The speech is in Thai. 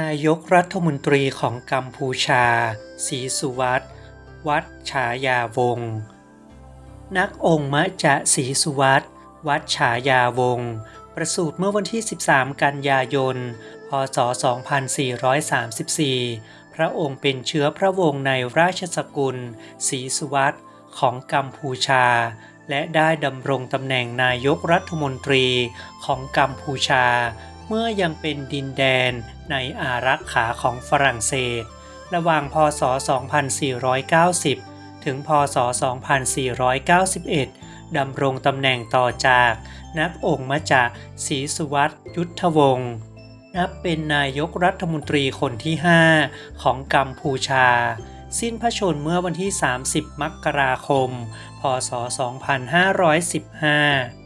นายกรัฐมนตรีของกัมพูชาศรีสุวัตวัดฉายาวง นักองค์มะจะศรีสุวัตวัดฉายาวง ประสูติเมื่อวันที่ 13 กันยายน พศ 2434 พระองค์เป็นเชื้อพระวงศ์ในราชสกุลศรีสุวัตของกัมพูชา และได้ดำรงตำแหน่งนายกรัฐมนตรีของกัมพูชา เมื่อยังเป็นดินแดนในอารักขาของฝรั่งเศส ระหว่างพศ 2490 ถึงพศ 2491 ดำรงตำแหน่งต่อจากนักองค์มจะศรีสุวัตยุทธวงศ์นับเป็นนายกรัฐมนตรีคนที่ 5 ของกัมพูชา สิ้นพระชนม์เมื่อวันที่ 30 มกราคม พศ 2515